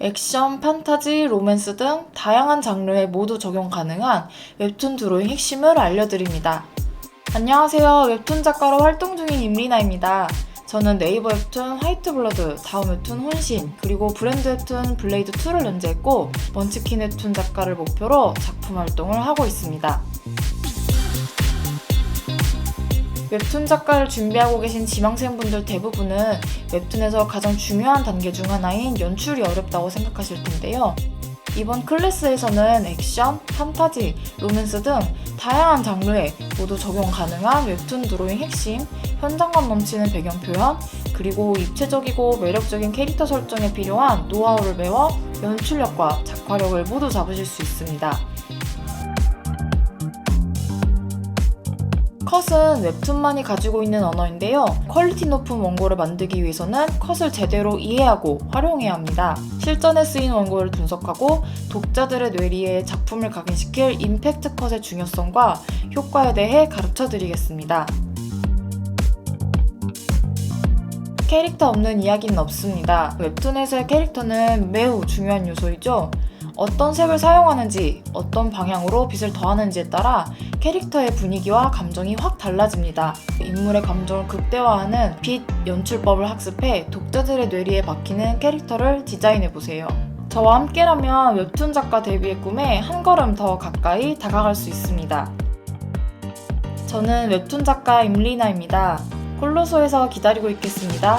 액션, 판타지, 로맨스 등 다양한 장르에 모두 적용 가능한 웹툰 드로잉 핵심을 알려드립니다. 안녕하세요. 웹툰 작가로 활동 중인 임리나입니다. 저는 네이버 웹툰 화이트 블러드, 다음 웹툰 혼신, 그리고 브랜드 웹툰 블레이드2를 연재했고, 먼치킨 웹툰 작가를 목표로 작품 활동을 하고 있습니다. 웹툰 작가를 준비하고 계신 지망생분들 대부분은 웹툰에서 가장 중요한 단계 중 하나인 연출이 어렵다고 생각하실 텐데요. 이번 클래스에서는 액션, 판타지, 로맨스 등 다양한 장르에 모두 적용 가능한 웹툰 드로잉 핵심, 현장감 넘치는 배경 표현, 그리고 입체적이고 매력적인 캐릭터 설정에 필요한 노하우를 배워 연출력과 작화력을 모두 잡으실 수 있습니다. 컷은 웹툰만이 가지고 있는 언어인데요. 퀄리티 높은 원고를 만들기 위해서는 컷을 제대로 이해하고 활용해야 합니다. 실전에 쓰인 원고를 분석하고 독자들의 뇌리에 작품을 각인시킬 임팩트 컷의 중요성과 효과에 대해 가르쳐 드리겠습니다. 캐릭터 없는 이야기는 없습니다. 웹툰에서의 캐릭터는 매우 중요한 요소이죠. 어떤 색을 사용하는지, 어떤 방향으로 빛을 더하는지에 따라 캐릭터의 분위기와 감정이 확 달라집니다. 인물의 감정을 극대화하는 빛 연출법을 학습해 독자들의 뇌리에 박히는 캐릭터를 디자인해 보세요. 저와 함께라면 웹툰 작가 데뷔의 꿈에 한 걸음 더 가까이 다가갈 수 있습니다. 저는 웹툰 작가 임리나입니다. 콜로소에서 기다리고 있겠습니다.